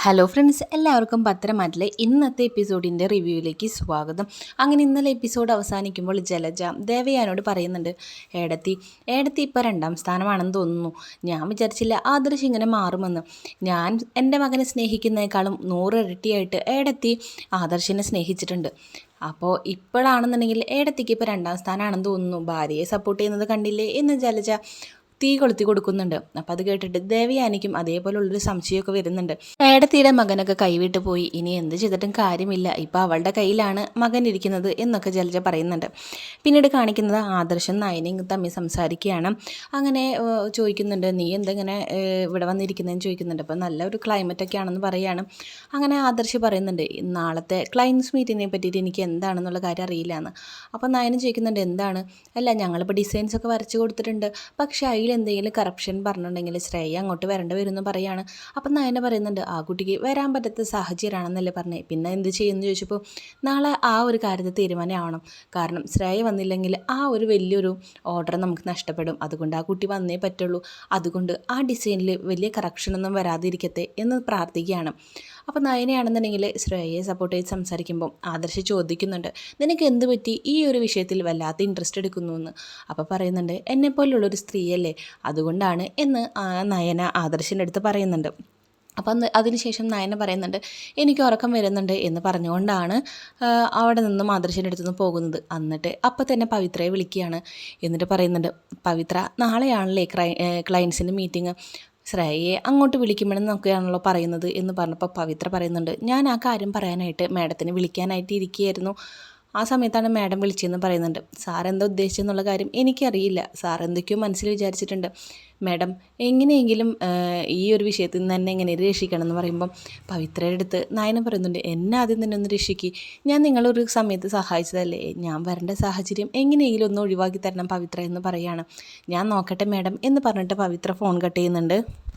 Hello friends എല്ലാവർക്കും പത്രമാറ്റിലെ ഇന്നത്തെ എപ്പിസോഡിന്റെ റിവ്യൂവിലേക്ക് സ്വാഗതം. അങ്ങനെ ഇന്നലെ എപ്പിസോഡ് അവസാനിക്കുമ്പോൾ ജലജ ദേവയാനോട് പറയുന്നുണ്ട് ഏടത്തി ഏടത്തി ഇപ്പോൾ രണ്ടാം സ്ഥാനമാണെന്ന് തോന്നുന്നു. ഞാൻ വിചാരിച്ചില്ല ആദർശ് ഇങ്ങനെ മാറുമെന്ന്. ഞാൻ എന്റെ മകനെ സ്നേഹിക്കുന്നതിനേക്കാളും നൂറിരട്ടിയായിട്ട് ഏടത്തി ആദർശിനെ സ്നേഹിച്ചിട്ടുണ്ട്. അപ്പോൾ ഇപ്പോഴാണെന്നുണ്ടെങ്കിൽ ഏടത്തിക്ക് ഇപ്പോൾ രണ്ടാം സ്ഥാനമാണെന്ന് തോന്നുന്നു. ഭാര്യയെ സപ്പോർട്ട് ചെയ്യുന്നത് കണ്ടില്ലേ? എന്ന് ജലജ തീ കൊളുത്തി കൊടുക്കുന്നുണ്ട്. അപ്പം അത് കേട്ടിട്ട് ദേവയാനിക്കും അതേപോലുള്ളൊരു സംശയമൊക്കെ വരുന്നുണ്ട്. ഏടത്തിയുടെ മകനൊക്കെ കൈവിട്ട് പോയി. ഇനി എന്ത് ചെയ്തിട്ടും കാര്യമില്ല. ഇപ്പം അവളുടെ കയ്യിലാണ് മകൻ ഇരിക്കുന്നത് എന്നൊക്കെ ജലജ പറയുന്നുണ്ട്. പിന്നീട് കാണിക്കുന്നത് ആദർശം നയനയും തമ്മിൽ സംസാരിക്കുകയാണ്. അങ്ങനെ ചോദിക്കുന്നുണ്ട് നീ എന്തെങ്ങനെ ഇവിടെ വന്നിരിക്കുന്നതെന്ന് ചോദിക്കുന്നുണ്ട്. അപ്പം നല്ല ഒരു ക്ലൈമറ്റ് ഒക്കെ ആണെന്ന് പറയുകയാണ് അങ്ങനെ ആദർശ് പറയുന്നുണ്ട് നാളത്തെ ക്ലയൻസ് മീറ്റിനെ പറ്റിയിട്ട് എനിക്ക് എന്താണെന്നുള്ള കാര്യം അറിയില്ല എന്ന് അപ്പം നയനം ചോദിക്കുന്നുണ്ട് എന്താണ്? അല്ല ഞങ്ങളിപ്പോൾ ഡിസൈൻസ് ഒക്കെ വരച്ച് കൊടുത്തിട്ടുണ്ട്. പക്ഷേ അതിൽ എന്തെങ്കിലും കറപ്ഷൻ പറഞ്ഞിട്ടുണ്ടെങ്കിൽ ശ്രേയ അങ്ങോട്ട് വരേണ്ടി വരുമെന്ന് പറയാണ്. അപ്പം നയന പറയുന്നുണ്ട് ആ കുട്ടിക്ക് വരാൻ പറ്റാത്ത സാഹചര്യമാണെന്നല്ലേ പറഞ്ഞേ. പിന്നെ എന്ത് ചെയ്യുമെന്ന് ചോദിച്ചപ്പോൾ നാളെ ആ ഒരു കാര്യത്തിൽ തീരുമാനമാവണം. കാരണം ശ്രേയ വന്നില്ലെങ്കിൽ ആ ഒരു വലിയൊരു ഓർഡർ നമുക്ക് നഷ്ടപ്പെടും. അതുകൊണ്ട് ആ കുട്ടി വന്നേ പറ്റുള്ളൂ. അതുകൊണ്ട് ആ ഡിസൈനിൽ വലിയ കറക്ഷനൊന്നും വരാതിരിക്കട്ടെ എന്ന് പ്രാർത്ഥിക്കുകയാണ്. അപ്പോൾ നയനയാണെന്നുണ്ടെങ്കിൽ ശ്രേയയെ സപ്പോർട്ട് ചെയ്ത് സംസാരിക്കുമ്പോൾ ആദർശ് ചോദിക്കുന്നുണ്ട് നിനക്ക് എന്ത് പറ്റി? ഈ ഒരു വിഷയത്തിൽ വല്ലാത്ത ഇൻട്രസ്റ്റ് എടുക്കുന്നു എന്ന് അപ്പോൾ പറയുന്നുണ്ട് എന്നെപ്പോലുള്ളൊരു സ്ത്രീയല്ലേ? അതുകൊണ്ടാണ് എന്ന് നയന ആദർശിന്റെ അടുത്ത് പറയുന്നുണ്ട്. അപ്പം അതിനുശേഷം നയന പറയുന്നുണ്ട് എനിക്ക് ഉറക്കം വരുന്നുണ്ട് എന്ന് പറഞ്ഞുകൊണ്ടാണ് അവിടെ നിന്നും ആദർശിന്റെ അടുത്ത് നിന്ന് പോകുന്നത്. എന്നിട്ട് അപ്പം തന്നെ പവിത്രയെ വിളിക്കുകയാണ്. എന്നിട്ട് പറയുന്നുണ്ട് പവിത്ര നാളെയാണല്ലേ ക്ലൈ ക്ലയൻസിന്റെ മീറ്റിംഗ് ശ്രേയയെ അങ്ങോട്ട് വിളിക്കുമ്പോഴെന്നൊക്കെയാണല്ലോ പറയുന്നത് എന്ന് പറഞ്ഞപ്പോൾ പവിത്ര പറയുന്നുണ്ട് ഞാൻ ആ കാര്യം പറയാനായിട്ട് മാഡത്തിന് വിളിക്കാനായിട്ട് ഇരിക്കുകയായിരുന്നു. ആ സമയത്താണ് മാഡം വിളിച്ചതെന്ന് പറയുന്നുണ്ട്. സാർ എന്താ ഉദ്ദേശിച്ചെന്നുള്ള കാര്യം എനിക്കറിയില്ല. സാർ എന്തൊക്കെയോ മനസ്സിൽ വിചാരിച്ചിട്ടുണ്ട്. മാഡം എങ്ങനെയെങ്കിലും ഈ ഒരു വിഷയത്തിൽ നിന്ന് തന്നെ എങ്ങനെ രക്ഷിക്കണം എന്ന് പറയുമ്പം പവിത്രയുടെ അടുത്ത് നയനം പറയുന്നുണ്ട് എന്നെ ആദ്യം തന്നെ ഒന്ന് രക്ഷിക്ക്. ഞാൻ നിങ്ങളൊരു സമയത്ത് സഹായിച്ചതല്ലേ? ഞാൻ വരേണ്ട സാഹചര്യം എങ്ങനെയെങ്കിലും ഒന്ന് ഒഴിവാക്കി തരണം പവിത്ര എന്ന് പറയാണ്. ഞാൻ നോക്കട്ടെ മാഡം എന്ന് പറഞ്ഞിട്ട് പവിത്ര ഫോൺ കട്ട് ചെയ്യുന്നുണ്ട്.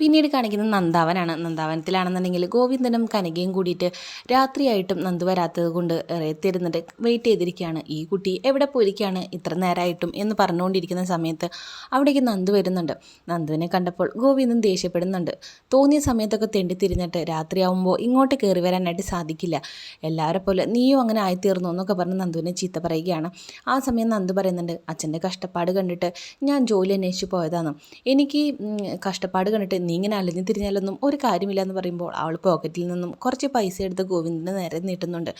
പിന്നീട് കാണിക്കുന്നത് നന്ദാവനാണ്. നന്ദാവനത്തിലാണെന്നുണ്ടെങ്കിൽ ഗോവിന്ദനും കനകയും കൂടിയിട്ട് രാത്രിയായിട്ടും നന്ദു വരാത്തത് കൊണ്ട് എത്തിയിരുന്നിട്ട് വെയിറ്റ് ചെയ്തിരിക്കുകയാണ്. ഈ കുട്ടി എവിടെ പോയിരിക്കുകയാണ്? ഇത്ര നേരമായിട്ടും എന്ന് പറഞ്ഞുകൊണ്ടിരിക്കുന്ന സമയത്ത് അവിടേക്ക് നന്ദു വരുന്നുണ്ട്. നന്ദുവിനെ കണ്ടപ്പോൾ ഗോവിന്ദൻ ദേഷ്യപ്പെടുന്നുണ്ട്. തോന്നിയ സമയത്തൊക്കെ തെണ്ടി തിരിഞ്ഞിട്ട് രാത്രിയാവുമ്പോൾ ഇങ്ങോട്ട് കയറി വരാനായിട്ട് സാധിക്കില്ല. എല്ലാവരെ പോലെ നീയും അങ്ങനെ ആയിത്തീർന്നു എന്നൊക്കെ പറഞ്ഞ് നന്ദുവിനെ ചീത്ത പറയുകയാണ്. ആ സമയം നന്ദു പറയുന്നുണ്ട് അച്ഛന്റെ കഷ്ടപ്പാട് കണ്ടിട്ട് ഞാൻ ജോലി അന്വേഷിച്ച് പോയതാണ്. എനിക്ക് കഷ്ടപ്പാട് കണ്ടിട്ട് നീ ഇങ്ങനെ അലഞ്ഞു തിരിഞ്ഞാലൊന്നും ഒരു കാര്യമില്ല എന്ന് പറയുമ്പോൾ അവൾ പോക്കറ്റിൽ നിന്നും കുറച്ച് പൈസ എടുത്ത് ഗോവിന്ദന് നേരെ നീട്ടുന്നുണ്ട്.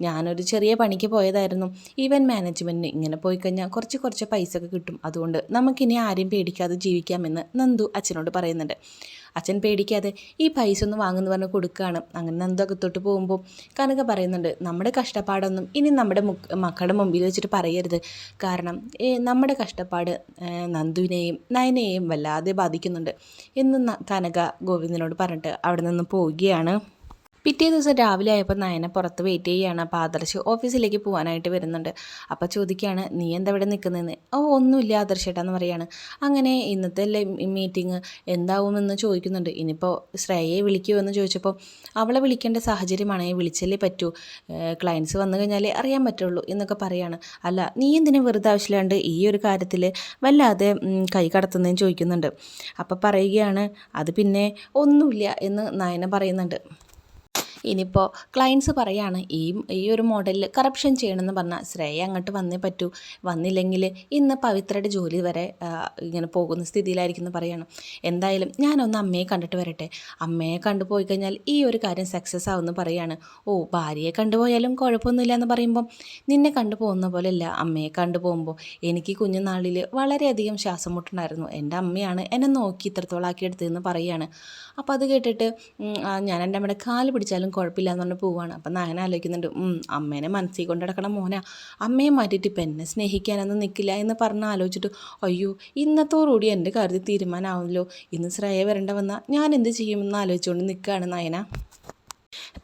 ഞാനൊരു ചെറിയ പണിക്ക് പോയതായിരുന്നു. ഈവന്റ് മാനേജ്മെന്റിന് ഇങ്ങനെ പോയി കഴിഞ്ഞാൽ കുറച്ച് കുറച്ച് പൈസ ഒക്കെ കിട്ടും. അതുകൊണ്ട് നമുക്കിനി ആരെയും പേടിക്കാതെ ജീവിക്കാമെന്ന് നന്ദു അച്ഛനോട് പറയുന്നുണ്ട്. അച്ഛൻ പേടിക്കാതെ ഈ പൈസ ഒന്ന് വാങ്ങുന്നു പറഞ്ഞ് കൊടുക്കുകയാണ് അങ്ങനെ നന്ദു തൊട്ട് പോകുമ്പോൾ കനക പറയുന്നുണ്ട് നമ്മുടെ കഷ്ടപ്പാടൊന്നും ഇനി നമ്മുടെ മുക്ക് മക്കളുടെ മുമ്പിൽ വെച്ചിട്ട് പറയരുത്. കാരണം നമ്മുടെ കഷ്ടപ്പാട് നന്ദുവിനെയും നയനെയും വല്ലാതെ ബാധിക്കുന്നുണ്ട്. എന്ന് കനക ഗോവിന്ദനോട് പറഞ്ഞിട്ട് അവിടെ നിന്ന് പോവുകയാണ്. പിറ്റേ ദിവസം രാവിലെ ആയപ്പോൾ നയന പുറത്ത് വെയിറ്റ് ചെയ്യുകയാണ്. അപ്പോൾ ആദർശ് ഓഫീസിലേക്ക് പോകാനായിട്ട് വരുന്നുണ്ട്. അപ്പോൾ ചോദിക്കുകയാണ് നീ എന്താ ഇവിടെ നിൽക്കുന്നതെന്ന്? ഓ ഒന്നുമില്ല ആദർശേട്ടാന്ന് പറയാണ് അങ്ങനെ ഇന്നത്തെ മീറ്റിംഗ് എന്താവുമെന്ന് ചോദിക്കുന്നുണ്ട്. ഇനിയിപ്പോൾ ശ്രേയയെ വിളിക്കുമോ എന്ന് ചോദിച്ചപ്പോൾ അവളെ വിളിക്കേണ്ട സാഹചര്യമാണെങ്കിൽ വിളിച്ചല്ലേ പറ്റൂ. ക്ലയൻസ് വന്നു കഴിഞ്ഞാലേ അറിയാൻ പറ്റുള്ളൂ എന്നൊക്കെ പറയാണ് അല്ല നീ എന്തിനു വെറുതെ ആവശ്യമില്ലാണ്ട് ഈ ഒരു കാര്യത്തിൽ വല്ലാതെ കൈ കടത്തുന്നതെന്ന് ചോദിക്കുന്നുണ്ട്. അപ്പോൾ പറയുകയാണ് അത് പിന്നെ ഒന്നുമില്ല എന്ന് നയന പറയുന്നുണ്ട്. ഇനിയിപ്പോൾ ക്ലയൻസ് പറയാണ് ഈ ഈ ഒരു മോഡലിൽ കറപ്ഷൻ ചെയ്യണമെന്ന് പറഞ്ഞാൽ ശ്രേയ അങ്ങോട്ട് വന്നേ പറ്റൂ. വന്നില്ലെങ്കിൽ ഇന്ന് പവിത്രയുടെ ജോലി വരെ ഇങ്ങനെ പോകുന്ന സ്ഥിതിയിലായിരിക്കും എന്ന് പറയണം. എന്തായാലും ഞാനൊന്ന് അമ്മയെ കണ്ടിട്ട് വരട്ടെ. അമ്മയെ കണ്ടുപോയി കഴിഞ്ഞാൽ ഈ ഒരു കാര്യം സക്സസ് ആവുമെന്ന് പറയാണ്. ഓ ഭാര്യയെ കണ്ടുപോയാലും കുഴപ്പമൊന്നുമില്ല എന്ന് പറയുമ്പം നിന്നെ കണ്ടു പോകുന്ന പോലെയല്ല അമ്മയെ കണ്ടു പോകുമ്പോൾ എനിക്ക് കുഞ്ഞുനാളിൽ വളരെയധികം ശ്വാസം മുട്ടുണ്ടായിരുന്നു. എന്റെ അമ്മയാണ് എന്നെ നോക്കി ഇത്രത്തോളം ആക്കിയെടുത്തതെന്ന് പറയാണ്. അപ്പോൾ അത് കേട്ടിട്ട് ഞാൻ എന്റെ അമ്മയുടെ കാൽ പിടിച്ചാലും കുഴപ്പമില്ല എന്ന് പറഞ്ഞ് പോവാണ്. അപ്പം ഞാൻ ആലോചിക്കുന്നുണ്ട്. അമ്മേനെ മനസ്സിൽ കൊണ്ട് നടക്കണ മോനാ. അമ്മയെ മാറ്റിയിട്ട് ഇപ്പം എന്നെ സ്നേഹിക്കാനൊന്നും നിൽക്കില്ല എന്ന് പറഞ്ഞ് ആലോചിച്ചിട്ട് അയ്യോ ഇന്നത്തോടുകൂടി എന്റെ കാര്യത്തിൽ തീരുമാനമാവുമല്ലോ ഇന്ന് ശ്രേയ വരേണ്ട വന്നാൽ ഞാൻ എന്ത് ചെയ്യുമെന്ന് ആലോചിച്ചുകൊണ്ട് നിൽക്കുകയാണ് നയന.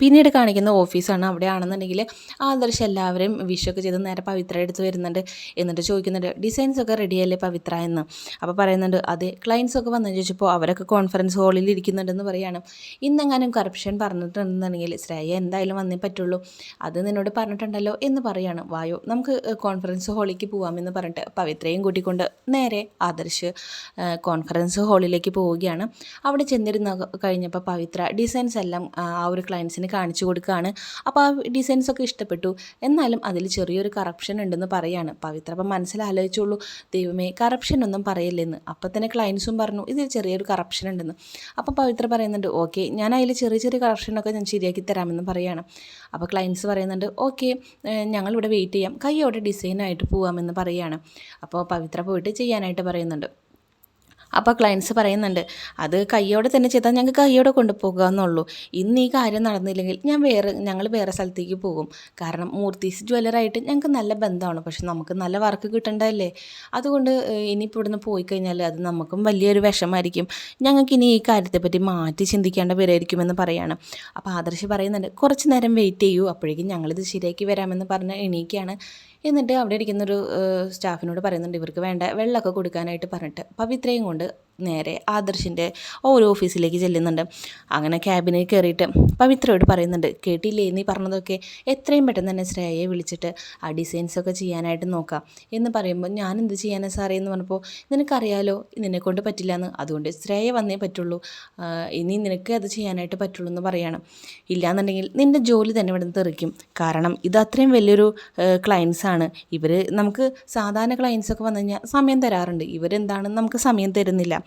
പിന്നീട് കാണിക്കുന്ന ഓഫീസാണ് അവിടെ ആണെന്നുണ്ടെങ്കിൽ ആദർശ് എല്ലാവരെയും വിഷൊക്കെ ചെയ്ത് നേരെ പവിത്ര എടുത്ത് വരുന്നുണ്ട് എന്നിട്ട് ചോദിക്കുന്നുണ്ട് ഡിസൈൻസ് ഒക്കെ റെഡിയല്ലേ പവിത്ര എന്ന്? അപ്പോൾ പറയുന്നുണ്ട് അതെ ക്ലയൻസ് ഒക്കെ വന്നു ചോദിച്ചപ്പോൾ അവരൊക്കെ കോൺഫറൻസ് ഹാളിൽ ഇരിക്കുന്നുണ്ടെന്ന് പറയാണ്. ഇന്നെങ്ങാനും കറപ്ഷൻ പറഞ്ഞിട്ടുണ്ടെന്നുണ്ടെങ്കിൽ ശ്രേയ എന്തായാലും വന്നേ പറ്റുള്ളൂ. അത് നിന്നോട് പറഞ്ഞിട്ടുണ്ടല്ലോ എന്ന് പറയാണ്. വായോ നമുക്ക് കോൺഫറൻസ് ഹാളിലേക്ക് പോകാമെന്ന് പറഞ്ഞിട്ട് പവിത്രയും കൂട്ടിക്കൊണ്ട് നേരെ ആദർശ് കോൺഫറൻസ് ഹാളിലേക്ക് പോവുകയാണ്. അവിടെ ചെന്നിരുന്ന കഴിഞ്ഞപ്പോൾ പവിത്ര ഡിസൈൻസ് എല്ലാം ആ ഒരു ക്ലയൻസിന് കാണിച്ചു കൊടുക്കുകയാണ് അപ്പോൾ ആ ഡിസൈൻസ് ഒക്കെ ഇഷ്ടപ്പെട്ടു. എന്നാലും അതിൽ ചെറിയൊരു കറപ്ഷൻ ഉണ്ടെന്ന് പറയാണ്. പവിത്ര അപ്പം മനസ്സിലാലോചിച്ചുള്ളൂ ദൈവമേ കറപ്ഷൻ ഒന്നും പറയില്ലെന്ന്. അപ്പം തന്നെ ക്ലയൻസും പറഞ്ഞു ഇതിൽ ചെറിയൊരു കറപ്ഷൻ ഉണ്ടെന്ന്. അപ്പോൾ പവിത്ര പറയുന്നുണ്ട് ഓക്കെ ഞാൻ അതിൽ ചെറിയ ചെറിയ കറപ്ഷനൊക്കെ ഞാൻ ശരിയാക്കി തരാമെന്ന് പറയാണ്. അപ്പോൾ ക്ലയൻസ് പറയുന്നുണ്ട് ഓക്കെ ഞങ്ങളിവിടെ വെയിറ്റ് ചെയ്യാം. കൈ കൈയോടെ ഡിസൈനായിട്ട് പോകാമെന്ന് പറയുകയാണ് അപ്പോൾ പവിത്ര പോയിട്ട് ചെയ്യാനായിട്ട് പറയുന്നുണ്ട്. അപ്പോൾ ക്ലയൻസ് പറയുന്നുണ്ട് അത് കയ്യോടെ തന്നെ ചെയ്താൽ ഞങ്ങൾക്ക് കയ്യോടെ കൊണ്ടുപോകുക എന്നുള്ളൂ ഇന്ന് ഈ കാര്യം നടന്നില്ലെങ്കിൽ ഞാൻ വേറെ ഞങ്ങൾ വേറെ സ്ഥലത്തേക്ക് പോകും. കാരണം മൂർത്തീസ് ജ്വല്ലറായിട്ട് ഞങ്ങൾക്ക് നല്ല ബന്ധമാണ്. പക്ഷെ നമുക്ക് നല്ല വർക്ക് കിട്ടേണ്ടതല്ലേ? അതുകൊണ്ട് ഇനിയിപ്പോൾ ഇവിടുന്ന് പോയി കഴിഞ്ഞാൽ അത് നമുക്കും വലിയൊരു വിഷമായിരിക്കും ഞങ്ങൾക്ക് ഇനി ഈ കാര്യത്തെപ്പറ്റി മാറ്റി ചിന്തിക്കേണ്ട വരായിരിക്കുമെന്ന് പറയാണ്. അപ്പോൾ ആദർശ് പറയുന്നുണ്ട് കുറച്ച് നേരം വെയിറ്റ് ചെയ്യൂ. അപ്പോഴേക്കും ഞങ്ങളിത് ശരിയാക്കി വരാമെന്ന് പറഞ്ഞ് എണീക്കുകയാണ് എന്നിട്ട് അവിടെ ഇരിക്കുന്നൊരു സ്റ്റാഫിനോട് പറയുന്നുണ്ട് ഇവർക്ക് വേണ്ട വെള്ളമൊക്കെ കൊടുക്കാനായിട്ട് പറഞ്ഞിട്ട്. പവിത്രയും കൊണ്ട് കൊണ്ട് നേരെ ആദർശിന്റെ ഓരോ ഓഫീസിലേക്ക് ചെല്ലുന്നുണ്ട്. അങ്ങനെ ക്യാബിനിൽ കയറിയിട്ട് പവിത്രയോട് പറയുന്നുണ്ട് കേട്ടില്ലേ? നീ പറഞ്ഞതൊക്കെ എത്രയും പെട്ടെന്ന് തന്നെ ശ്രേയയെ വിളിച്ചിട്ട് ആ ഡിസൈൻസൊക്കെ ചെയ്യാനായിട്ട് നോക്കാം. എന്ന് പറയുമ്പോൾ ഞാൻ എന്ത് ചെയ്യാനാ സാറേ? എന്ന് പറഞ്ഞപ്പോൾ നിനക്കറിയാലോ നിന്നെക്കൊണ്ട് പറ്റില്ല എന്ന് അതുകൊണ്ട് ശ്രേയ വന്നേ പറ്റുള്ളൂ. ഇനി നിനക്ക് അത് ചെയ്യാനായിട്ട് പറ്റുള്ളൂ എന്ന് പറയാണ്. ഇല്ലാന്നുണ്ടെങ്കിൽ നിന്റെ ജോലി തന്നെ ഇവിടെ നിന്ന് തെറിക്കും. കാരണം ഇത് അത്രയും വലിയൊരു ക്ലയൻസാണ് ഇവർ നമുക്ക് സാധാരണ ക്ലയൻസൊക്കെ വന്നു കഴിഞ്ഞാൽ സമയം തരാറുണ്ട്. ഇവരെന്താണെന്ന് നമുക്ക് സമയം തരുന്നില്ല.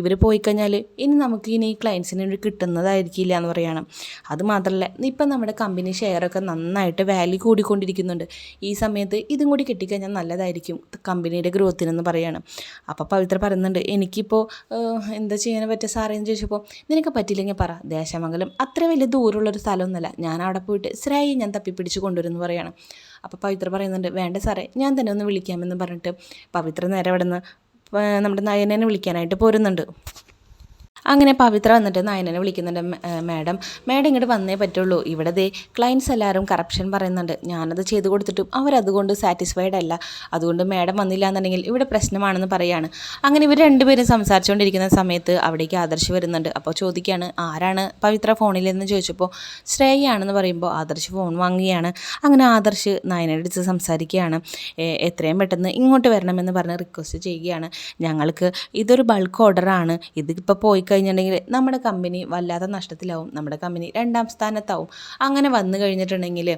ഇവർ പോയി കഴിഞ്ഞാൽ ഇനി നമുക്ക് ഇനി ക്ലയൻസിന് കിട്ടുന്നതായിരിക്കില്ല എന്ന് പറയണം. അത് മാത്രമല്ല ഇപ്പം നമ്മുടെ കമ്പനി ഷെയറൊക്കെ നന്നായിട്ട് വാല്യൂ കൂടിക്കൊണ്ടിരിക്കുന്നുണ്ട്. ഈ സമയത്ത് ഇതും കൂടി കിട്ടിക്കഴിഞ്ഞാൽ നല്ലതായിരിക്കും കമ്പനിയുടെ ഗ്രോത്തിനെന്ന് പറയണം. അപ്പോൾ പവിത്ര പറയുന്നുണ്ട് എനിക്കിപ്പോൾ എന്താ ചെയ്യാൻ പറ്റുക സാറേ? എന്ന് ചോദിച്ചപ്പോൾ നിനക്ക് പറ്റില്ലെങ്കിൽ പറ ദേശമംഗലം അത്ര വലിയ ദൂരമുള്ളൊരു സ്ഥലമൊന്നുമല്ല. ഞാൻ അവിടെ പോയിട്ട് ശ്രേയെ ഞാൻ തപ്പിപ്പിടിച്ച് കൊണ്ടുവരുമെന്ന് പറയണം. അപ്പോൾ പവിത്ര പറയുന്നുണ്ട് വേണ്ട സാറേ ഞാൻ തന്നെ ഒന്ന് വിളിക്കാമെന്ന് പറഞ്ഞിട്ട് പവിത്ര നേരെ അവിടെ നിന്ന് നമ്മുടെ നയനനെ വിളിക്കാനായിട്ട് പോരുന്നുണ്ട്. അങ്ങനെ പവിത്ര വന്നിട്ട് നയനനെ വിളിക്കുന്നുണ്ട് മാഡം. മാഡം ഇങ്ങോട്ട് വന്നേ പറ്റുള്ളൂ. ഇവിടെ ദേ ക്ലയൻസ് എല്ലാവരും കറപ്ഷൻ പറയുന്നുണ്ട്. ഞാനത് ചെയ്ത് കൊടുത്തിട്ടും അവരതുകൊണ്ട് സാറ്റിസ്ഫൈഡ് അല്ല. അതുകൊണ്ട് മാഡം വന്നില്ല എന്നുണ്ടെങ്കിൽ ഇവിടെ പ്രശ്നമാണെന്ന് പറയാണ്. അങ്ങനെ ഇവർ രണ്ടുപേരും സംസാരിച്ചുകൊണ്ടിരിക്കുന്ന സമയത്ത് അവിടേക്ക് ആദർശ് വരുന്നുണ്ട്. അപ്പോൾ ചോദിക്കുകയാണ് ആരാണ് പവിത്ര ഫോണിലെന്ന്? ചോദിച്ചപ്പോൾ ശ്രേയാണെന്ന് പറയുമ്പോൾ ആദർശ് ഫോൺ വാങ്ങുകയാണ്. അങ്ങനെ ആദർശ് നയനയുടെ അടുത്ത് സംസാരിക്കുകയാണ്. എത്രയും പെട്ടെന്ന് ഇങ്ങോട്ട് വരണമെന്ന് പറഞ്ഞ് റിക്വസ്റ്റ് ചെയ്യുകയാണ്. ഞങ്ങൾക്ക് ഇതൊരു ബൾക്ക് ഓർഡറാണ് ഇതിപ്പോൾ പോയി കഴിഞ്ഞിട്ടുണ്ടെങ്കിൽ നമ്മുടെ കമ്പനി വല്ലാത്ത നഷ്ടത്തിലാവും. നമ്മുടെ കമ്പനി രണ്ടാം സ്ഥാനത്താവും. അങ്ങനെ വന്നു കഴിഞ്ഞിട്ടുണ്ടെങ്കിൽ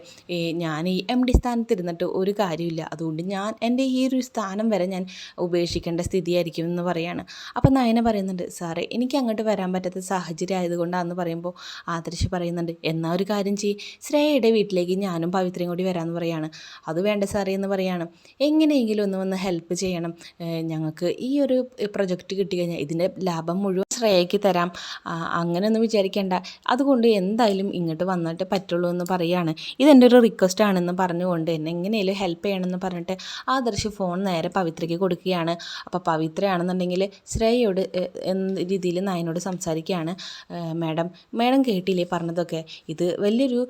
ഞാൻ ഈ എം ഡി സ്ഥാനത്ത് ഇരുന്നിട്ട് ഒരു കാര്യമില്ല. അതുകൊണ്ട് ഞാൻ എന്റെ ഈ ഒരു സ്ഥാനം വരെ ഞാൻ ഉപേക്ഷിക്കേണ്ട സ്ഥിതിയായിരിക്കും എന്ന് പറയാണ്. അപ്പോൾ നയന പറയുന്നുണ്ട് സാറേ എനിക്ക് അങ്ങോട്ട് വരാൻ പറ്റാത്ത സാഹചര്യം ആയതുകൊണ്ടാണെന്ന് പറയുമ്പോൾ ആദർശ് പറയുന്നുണ്ട് എന്നാൽ ഒരു കാര്യം ചെയ്യും. ശ്രേയയുടെ വീട്ടിലേക്ക് ഞാനും പവിത്രയും കൂടി വരാമെന്ന് പറയാണ്. അത് വേണ്ട സാറേ എന്ന് പറയാണ്. എങ്ങനെയെങ്കിലും ഒന്ന് വന്ന് ഹെൽപ്പ് ചെയ്യണം. ഞങ്ങൾക്ക് ഈ ഒരു പ്രൊജക്റ്റ് കിട്ടിക്കഴിഞ്ഞാൽ ഇതിന്റെ ലാഭം മുഴുവൻ ശ്രേയയ്ക്ക് തരാം. അങ്ങനെയൊന്നും വിചാരിക്കേണ്ട. അതുകൊണ്ട് എന്തായാലും ഇങ്ങോട്ട് വന്നിട്ട് പറ്റുള്ളൂ എന്ന് പറയുകയാണ് ഇതെന്റെ ഒരു റിക്വസ്റ്റ് ആണെന്ന് പറഞ്ഞുകൊണ്ട് എന്നെ എങ്ങനെയും ഹെൽപ്പ് ചെയ്യണമെന്ന് പറഞ്ഞിട്ട് ആദർശ് ഫോൺ നേരെ പവിത്രയ്ക്ക് കൊടുക്കുകയാണ്. അപ്പോൾ പവിത്രയാണെന്നുണ്ടെങ്കിൽ ശ്രേയയോട് എന്ന രീതിയിൽ നയനോട് സംസാരിക്കുകയാണ്. മാഡം മാഡം കേട്ടില്ലേ പറഞ്ഞതൊക്കെ? ഇത് വലിയൊരു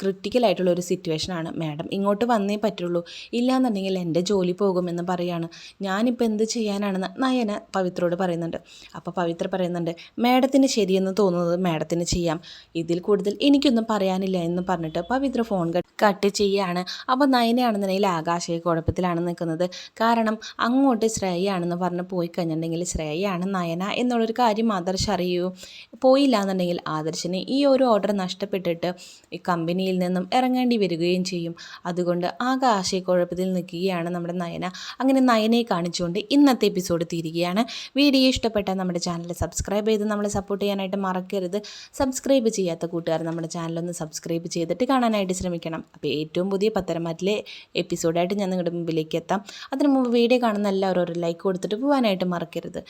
ക്രിട്ടിക്കൽ ആയിട്ടുള്ള ഒരു സിറ്റുവേഷനാണ് മാഡം ഇങ്ങോട്ട് വന്നേ പറ്റുള്ളൂ. ഇല്ലാന്നുണ്ടെങ്കിൽ എന്റെ ജോലി പോകുമെന്ന് പറയുകയാണ് ഞാനിപ്പോൾ എന്ത് ചെയ്യാനാണെന്ന് നയന പവിത്രയോട് പറയുന്നുണ്ട്. അപ്പോൾ പവിത്ര പറയുന്നുണ്ട് മാഡത്തിന് ശരിയെന്ന് തോന്നുന്നത് മാഡത്തിന് ചെയ്യാം. ഇതിൽ കൂടുതൽ എനിക്കൊന്നും പറയാനില്ല എന്ന് പറഞ്ഞിട്ട് പവിത്ര ഫോൺ കട്ട് ചെയ്യാണ്. അപ്പോൾ നയനയാണെന്നുണ്ടെങ്കിൽ ആകാശയെ കുഴപ്പത്തിലാണ് നിൽക്കുന്നത്. കാരണം അങ്ങോട്ട് ശ്രേയാണെന്ന് പറഞ്ഞ് പോയി കഴിഞ്ഞിട്ടുണ്ടെങ്കിൽ ശ്രേയാണ് നയന എന്നുള്ളൊരു കാര്യം ആദർശ് അറിയൂ. പോയില്ല എന്നുണ്ടെങ്കിൽ ആദർശിന് ഈ ഒരു ഓർഡർ നഷ്ടപ്പെട്ടിട്ട് ഈ കമ്പനിയിൽ നിന്നും ഇറങ്ങേണ്ടി വരികയും ചെയ്യും. അതുകൊണ്ട് ആകെ കുഴപ്പത്തിൽ നിൽക്കുകയാണ് നമ്മുടെ നയന. അങ്ങനെ നയനയെ കാണിച്ചുകൊണ്ട് ഇന്നത്തെ എപ്പിസോഡ് തീരുകയാണ്. വീഡിയോ ഇഷ്ടപ്പെട്ട നമ്മുടെ ചാനൽ സബ്സ്ക്രൈബ് ചെയ്ത് നമ്മളെ സപ്പോർട്ട് ചെയ്യാനായിട്ട് മറക്കരുത്. സബ്സ്ക്രൈബ് ചെയ്യാത്ത കൂട്ടുകാർ നമ്മുടെ ചാനലൊന്ന് സബ്സ്ക്രൈബ് ചെയ്തിട്ട് കാണാനായിട്ട് ശ്രമിക്കണം. അപ്പോൾ ഏറ്റവും പുതിയ പത്തരമാറ്റിലെ എപ്പിസോഡായിട്ട് ഞാൻ നിങ്ങളുടെ മുമ്പിലേക്ക് എത്താം. അതിന് മുമ്പ് വീഡിയോ കാണുന്ന എല്ലാവരും ഒരു ലൈക്ക് കൊടുത്തിട്ട് പോകാനായിട്ട് മറക്കരുത്.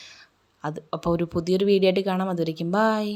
അത് അപ്പോൾ ഒരു പുതിയൊരു വീഡിയോ ആയിട്ട് കാണാം. അതുവരയ്ക്കും ബായ്